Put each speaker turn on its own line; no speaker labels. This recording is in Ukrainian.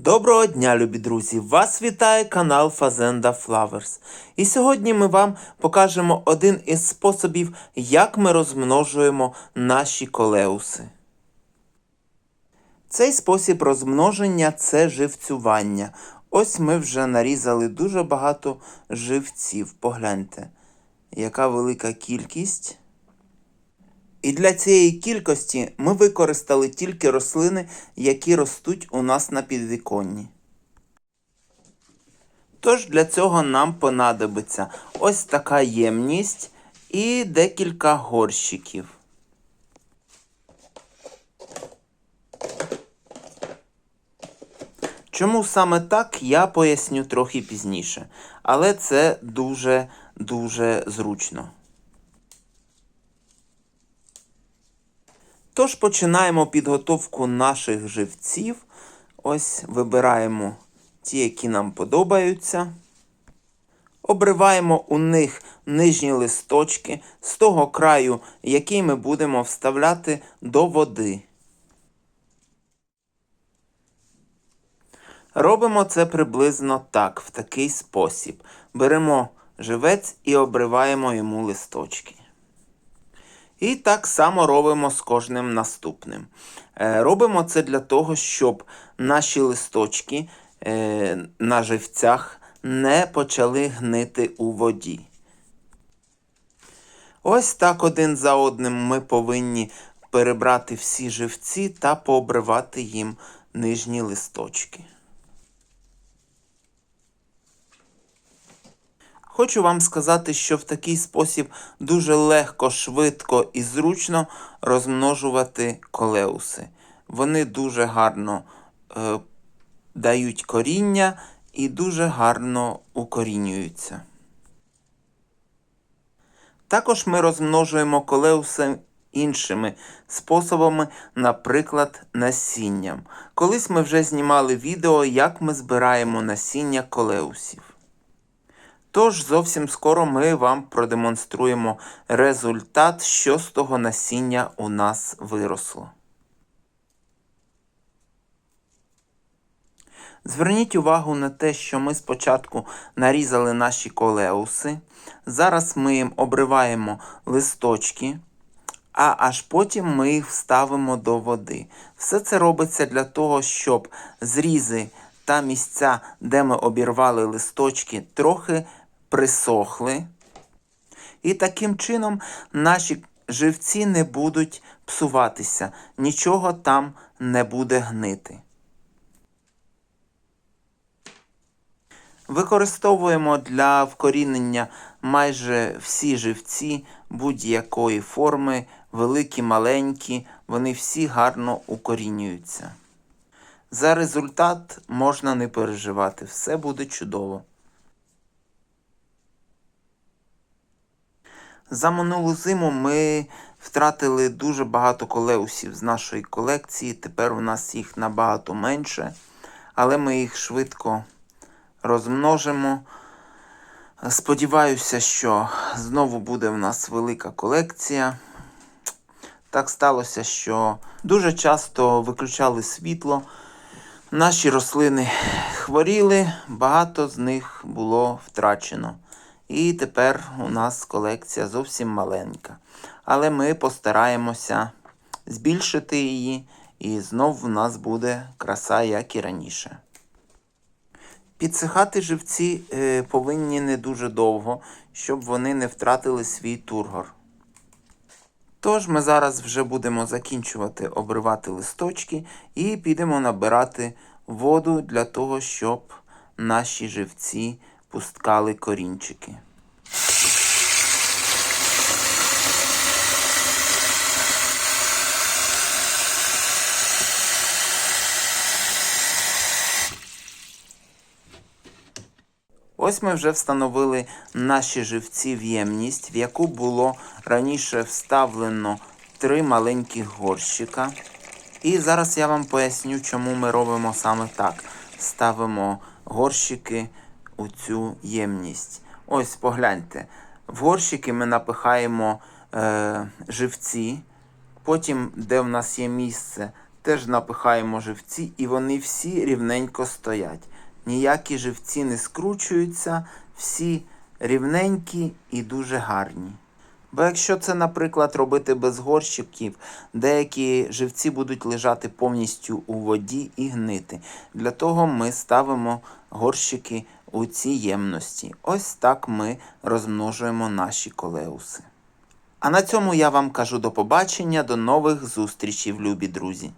Доброго дня, любі друзі! Вас вітає канал Fazenda Flowers. І сьогодні ми вам покажемо один із способів, як ми розмножуємо наші колеуси. Цей спосіб розмноження це живцювання. Ось ми вже нарізали дуже багато живців. Погляньте, яка велика кількість. І для цієї кількості ми використали тільки рослини, які ростуть у нас на підвіконні. Тож для цього нам понадобиться ось така ємність і декілька горщиків. Чому саме так, я поясню трохи пізніше, але це дуже дуже зручно. Тож починаємо підготовку наших живців. Ось вибираємо ті, які нам подобаються. Обриваємо у них нижні листочки з того краю, який ми будемо вставляти до води. Робимо це приблизно так, в такий спосіб. Беремо живець і обриваємо йому листочки. І так само робимо з кожним наступним. Е, Робимо це для того, щоб наші листочки е, на живцях не почали гнити у воді. Ось так один за одним ми повинні перебрати всі живці та пообривати їм нижні листочки. Хочу вам сказати, що в такий спосіб дуже легко, швидко і зручно розмножувати колеуси. Вони дуже гарно е, дають коріння і дуже гарно укорінюються. Також ми розмножуємо колеуси іншими способами, наприклад, насінням. Колись ми вже знімали відео, як ми збираємо насіння колеусів. Тож зовсім скоро ми вам продемонструємо результат, що з того насіння у нас виросло. Зверніть увагу на те, що ми спочатку нарізали наші колеуси. Зараз ми їм обриваємо листочки, а аж потім ми їх вставимо до води. Все це робиться для того, щоб зрізи та місця, де ми обірвали листочки, трохи присохли. І таким чином наші живці не будуть псуватися, нічого там не буде гнити. Використовуємо для вкорінення майже всі живці будь-якої форми, великі, маленькі, вони всі гарно укорінюються. За результат можна не переживати, все буде чудово. За минулу зиму ми втратили дуже багато колеусів з нашої колекції. Тепер у нас їх набагато менше, але ми їх швидко розмножимо. Сподіваюся, що знову буде в нас велика колекція. Так сталося, що дуже часто виключали світло. Наші рослини хворіли, багато з них було втрачено. І тепер у нас колекція зовсім маленька. Але ми постараємося збільшити її, і знов у нас буде краса, як і раніше. Підсихати живці е, повинні не дуже довго, щоб вони не втратили свій тургор. Тож ми зараз вже будемо закінчувати обривати листочки і підемо набирати воду для того, щоб наші живці пусткали корінчики. Ось ми вже встановили наші живці в ємність, в яку було раніше вставлено три маленьких горщика. І зараз я вам поясню, чому ми робимо саме так. Ставимо горщики у цю ємність. Ось погляньте. В горщики ми напихаємо е, живці. Потім, де в нас є місце, Теж напихаємо живці, і вони всі рівненько стоять. Ніякі живці не скручуються, всі рівненькі і дуже гарні. Бо якщо це, наприклад, робити без горщиків, деякі живці будуть лежати повністю у воді і гнити. Для того ми ставимо горщики у ці ємності. Ось так ми розмножуємо наші колеуси. А на цьому я вам кажу до побачення, до нових зустрічей, любі друзі.